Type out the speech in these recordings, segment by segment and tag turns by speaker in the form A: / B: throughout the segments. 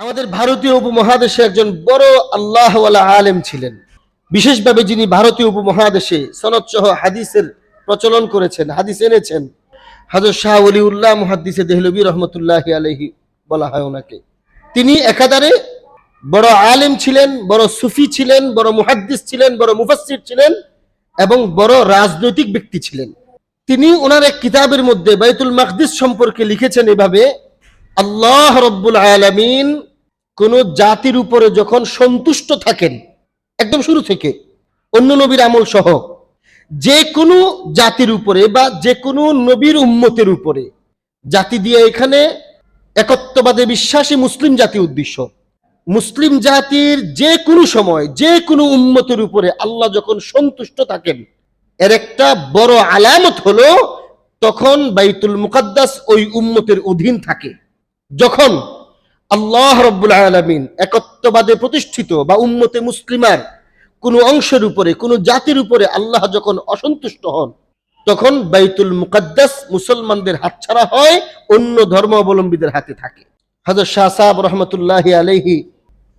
A: আমাদের ভারতীয় উপমহাদেশে একজন বড় আল্লাহওয়ালা আলেম ছিলেন। বিশেষভাবে যিনি ভারতীয় উপমহাদেশে সনদ সহ হাদিসের প্রচলন করেছেন, হাদিস এনেছেন, হাজর শাহ উল্লাহ মুহাদ্দিসে দেহলবী রহমতুল্লাহ আলহি বলা হয় ওনাকে। তিনি একাধারে বড় আলেম ছিলেন, বড় সুফি ছিলেন, বড় মুহাদ্দিস ছিলেন, বড় মুফাসসির ছিলেন এবং বড় রাজনৈতিক ব্যক্তি ছিলেন। তিনি ওনার এক কিতাবের মধ্যে বাইতুল মাকদিস সম্পর্কে লিখেছেন এভাবে, আল্লাহ রব্বুল আলামিন কোন জাতির উপরে যখন সন্তুষ্ট থাকেন, একদম শুরু থেকে, অন্য নবীর আমল সহ যে কোনো জাতির উপরে বা যে কোনো নবীর উম্মতের উপরে, জাতি দিয়ে এখানে একত্ববাদে বিশ্বাসী মুসলিম জাতি উদ্দেশ্য। মুসলিম জাতির যে কোনো সময় যে কোনো উম্মতের উপরে আল্লাহ যখন সন্তুষ্ট থাকেন, এর একটা বড় আলামত হলো, তখন বাইতুল মুকাদ্দাস ওই উম্মতের অধীন থাকে। যখন আল্লাহ রব্বুল আলমিন একত্ববাদে প্রতিষ্ঠিত বা উম্মতে মুসলিমার কোনো অংশের উপরে, কোনো জাতির উপরে আল্লাহ যখন অসন্তুষ্ট হন, তখন বাইতুল মুকাদ্দাস মুসলমানদের হাতছাড়া হয়, অন্য ধর্মাবলম্বীদের হাতে থাকে। হাজর শাহ সাহেব রহমতুল্লাহ আলহি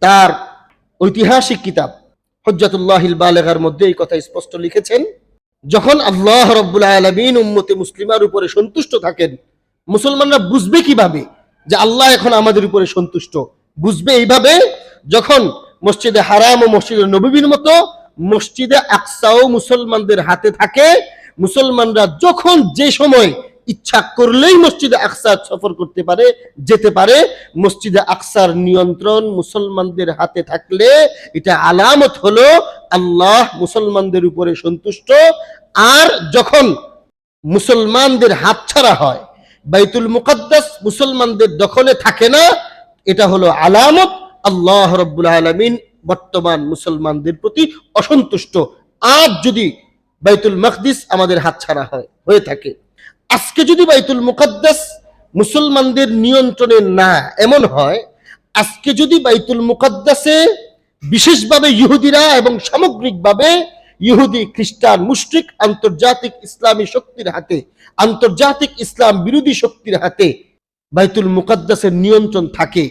A: তার ঐতিহাসিক কিতাব হজ্জাতুল্লাহিল বালেগার মধ্যে এই কথা স্পষ্ট লিখেছেন, যখন আল্লাহ রব্বুল আলমিন উম্মতে মুসলিমার উপরে সন্তুষ্ট থাকেন, মুসলমানরা বুঝবে কীভাবে যে আল্লাহ এখন আমাদের উপরে সন্তুষ্ট। বুঝবে এইভাবে? যখন মসজিদে হারাম ও মসজিদে নবীর মতো মসজিদে আকসাও মুসলমানদের হাতে থাকে, মুসলমানরা যখন যে সময় ইচ্ছা করলেই মসজিদে আকসা সফর করতে পারে, যেতে পারে, মসজিদে আকসার নিয়ন্ত্রণ মুসলমানদের হাতে থাকলে এটা আলামত হলো আল্লাহ মুসলমানদের উপরে সন্তুষ্ট। আর যখন মুসলমানদের হাতছাড়া হয় বাইতুল মুকাদ্দাস মুসলমানদের দখলে থাকে না। এটা হলো আলামত। আল্লাহ রব্বুল আলমিন বর্তমান মুসলমানদের প্রতি অসন্তুষ্ট। আজ যদি বাইতুল মকদিস আমাদের হাতছাড়া হয়, হয়ে থাকে। আজকে যদি বাইতুল মুকাদ্দাস মুসলমানদের নিয়ন্ত্রণে না এমন হয়, আজকে যদি বাইতুল মুকাদ্দাসে বিশেষভাবে ইহুদিরা এবং সামগ্রিকভাবে ইহুদি, খ্রিস্টান, মুশরিক, আন্তর্জাতিক ইসলামী শক্তির হাতে, আন্তর্জাতিক ইসলাম বিরোধী শক্তির হাতে বাইতুল মুকাদ্দাসের নিয়ন্ত্রণ থাকে।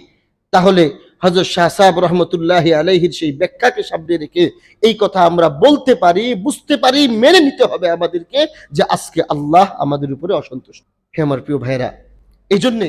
A: তাহলে হজরত শাহ সাহেব রহমতুল্লাহ আলহির সেই ব্যাখ্যাকে সামনে রেখে এই কথা আমরা বলতে পারি, বুঝতে পারি, মেনে নিতে হবে আমাদেরকে যে আজকে আল্লাহ আমাদের উপরে অসন্তুষ্ট। হে আমার প্রিয় ভাইরা এই জন্যে